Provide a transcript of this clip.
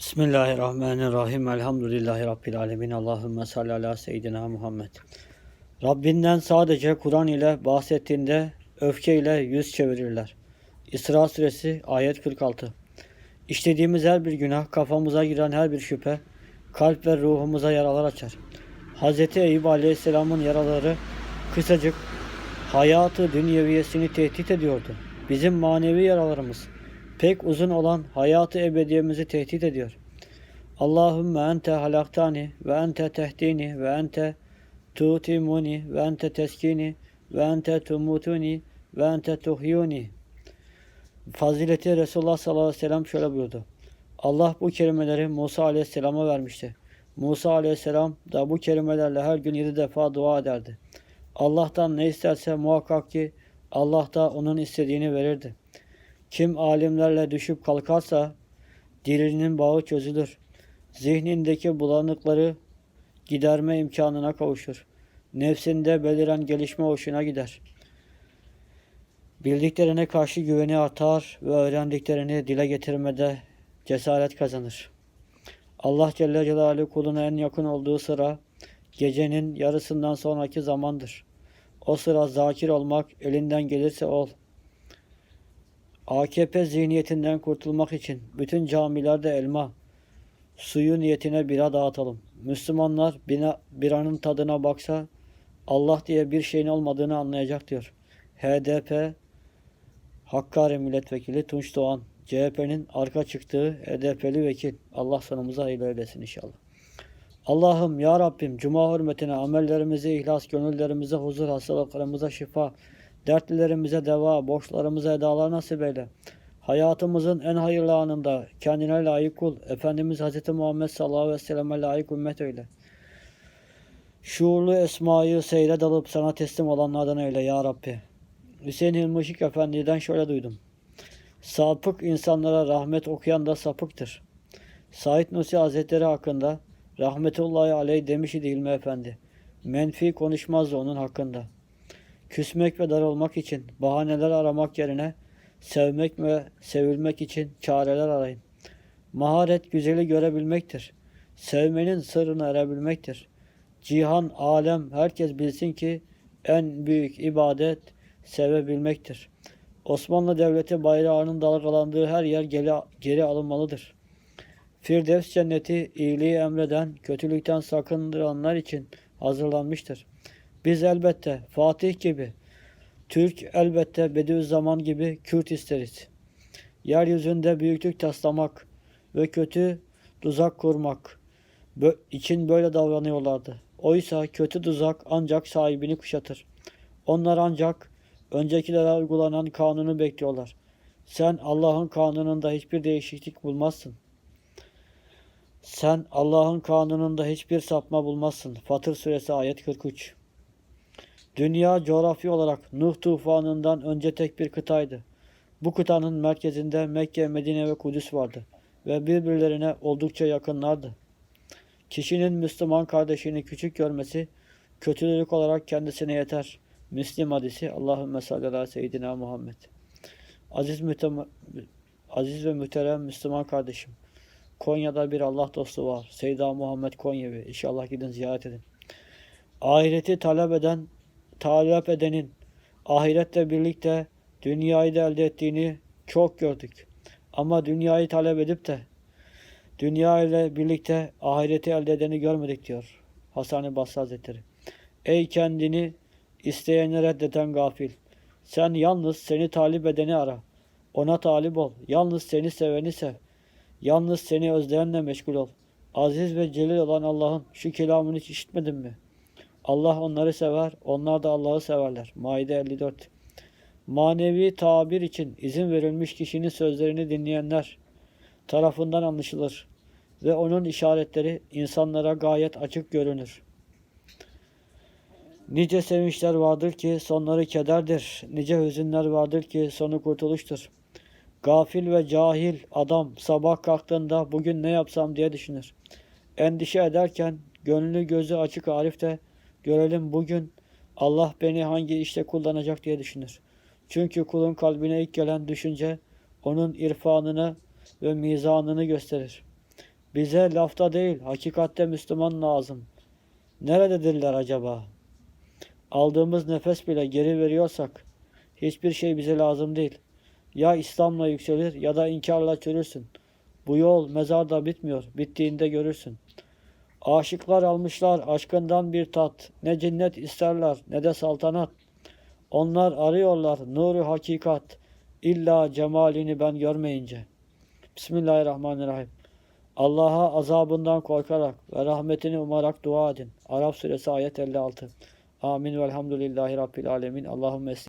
Bismillahirrahmanirrahim. Elhamdülillahi Rabbil alemin. Allahümme salli ala seyyidina Muhammed. Rabbinden sadece Kur'an ile bahsettiğinde öfke ile yüz çevirirler. İsra suresi ayet 46. İşlediğimiz her bir günah, kafamıza giren her bir şüphe, kalp ve ruhumuza yaralar açar. Hz. Eyüp Aleyhisselam'ın yaraları kısacık hayatı dünyeviyesini tehdit ediyordu. Bizim manevi yaralarımız pek uzun olan hayatı ebediyemizi tehdit ediyor. Allahümme ente halaktani ve ente tehdini ve ente tutimuni ve ente teskini ve ente tumutuni ve ente tuhyuni. Fazileti Resulullah sallallahu aleyhi ve sellem şöyle buyurdu. Allah bu kelimeleri Musa aleyhisselama vermişti. Musa aleyhisselam da bu kelimelerle her gün yedi defa dua ederdi. Allah'tan ne isterse muhakkak ki Allah da onun istediğini verirdi. Kim alimlerle düşüp kalkarsa dilinin bağı çözülür. Zihnindeki bulanıkları giderme imkanına kavuşur. Nefsinde beliren gelişme hoşuna gider. Bildiklerine karşı güveni artar ve öğrendiklerini dile getirmede cesaret kazanır. Allah Celle Celaluhu kuluna en yakın olduğu sıra gecenin yarısından sonraki zamandır. O sıra zakir olmak elinden gelirse ol. AKP zihniyetinden kurtulmak için bütün camilerde elma, suyu niyetine bira dağıtalım. Müslümanlar bina, biranın tadına baksa Allah diye bir şeyin olmadığını anlayacak diyor. HDP Hakkari Milletvekili Tunç Doğan CHP'nin arka çıktığı HDP'li vekil. Allah sonumuza hayırlı eylesin inşallah. Allah'ım ya Rabbim cuma hürmetine amellerimize ihlas, gönüllerimize huzur, hastalıklarımıza şifa, dertlilerimize deva, borçlarımıza edalar nasip eyle. Hayatımızın en hayırlı anında kendine layık kul, Efendimiz Hz. Muhammed sallallahu aleyhi ve selleme layık ümmet eyle. Şuurlu esmayı seyre dalıp sana teslim olanlardan eyle ya Rabbi. Hüseyin Hilmişik Efendi'den şöyle duydum. Sapık insanlara rahmet okuyan da sapıktır. Said Nursi Hazretleri hakkında rahmetullahi aleyh demiş idi İlmi Efendi. Menfi konuşmazdı onun hakkında. Küsmek ve darılmak için bahaneler aramak yerine sevmek ve sevilmek için çareler arayın. Maharet güzeli görebilmektir. Sevmenin sırrını erebilmektir. Cihan, alem, herkes bilsin ki en büyük ibadet sevebilmektir. Osmanlı Devleti bayrağının dalgalandığı her yer geri, geri alınmalıdır. Firdevs cenneti iyiliği emreden, kötülükten sakındıranlar için hazırlanmıştır. Biz elbette Fatih gibi, Türk elbette Bediüzzaman gibi Kürt isteriz. Yeryüzünde büyüklük taslamak ve kötü tuzak kurmak için böyle davranıyorlardı. Oysa kötü tuzak ancak sahibini kuşatır. Onlar ancak öncekilere uygulanan kanunu bekliyorlar. Sen Allah'ın kanununda hiçbir değişiklik bulmazsın. Sen Allah'ın kanununda hiçbir sapma bulmazsın. Fatır suresi ayet 43. Dünya coğrafi olarak Nuh tufanından önce tek bir kıtaydı. Bu kıtanın merkezinde Mekke, Medine ve Kudüs vardı ve birbirlerine oldukça yakınlardı. Kişinin Müslüman kardeşini küçük görmesi kötülük olarak kendisine yeter. Müslim hadisi Allahümme salli ala seyyidina Muhammed. Aziz, Aziz ve muhterem Müslüman kardeşim. Konya'da bir Allah dostu var. Seyda Muhammed Konyevi. İnşallah gidin ziyaret edin. Ahireti talep eden, talep edenin ahiretle birlikte dünyayı da elde ettiğini çok gördük. Ama dünyayı talep edip de dünya ile birlikte ahireti elde edeni görmedik diyor Hasan-ı Basri Hazretleri. Ey kendini isteyeni reddeden gafil. Sen yalnız seni talip edeni ara. Ona talip ol. Yalnız seni seveni sev. Yalnız seni özleyenle meşgul ol. Aziz ve celil olan Allah'ın şu kelamını hiç işitmedin mi? Allah onları sever, onlar da Allah'ı severler. Maide 54 Manevi tabir için izin verilmiş kişinin sözlerini dinleyenler tarafından anlaşılır ve onun işaretleri insanlara gayet açık görünür. Nice sevinçler vardır ki sonları kederdir. Nice hüzünler vardır ki sonu kurtuluştur. Gafil ve cahil adam sabah kalktığında bugün ne yapsam diye düşünür. Endişe ederken gönlü gözü açık Arif de görelim bugün Allah beni hangi işte kullanacak diye düşünür. Çünkü kulun kalbine ilk gelen düşünce onun irfanını ve mizanını gösterir. Bize lafta değil, hakikatte Müslüman lazım. Nerededirler acaba? Aldığımız nefes bile geri veriyorsak hiçbir şey bize lazım değil. Ya İslam'la yükselir ya da inkarla çürürsün. Bu yol mezarda bitmiyor, bittiğinde görürsün. Aşıklar almışlar aşkından bir tat. Ne cennet isterler ne de saltanat. Onlar arıyorlar nuru hakikat. İlla cemalini ben görmeyince. Bismillahirrahmanirrahim. Allah'a azabından korkarak ve rahmetini umarak dua edin. Arap suresi ayet 56. Amin velhamdülillahi rabbil alemin. Allahümme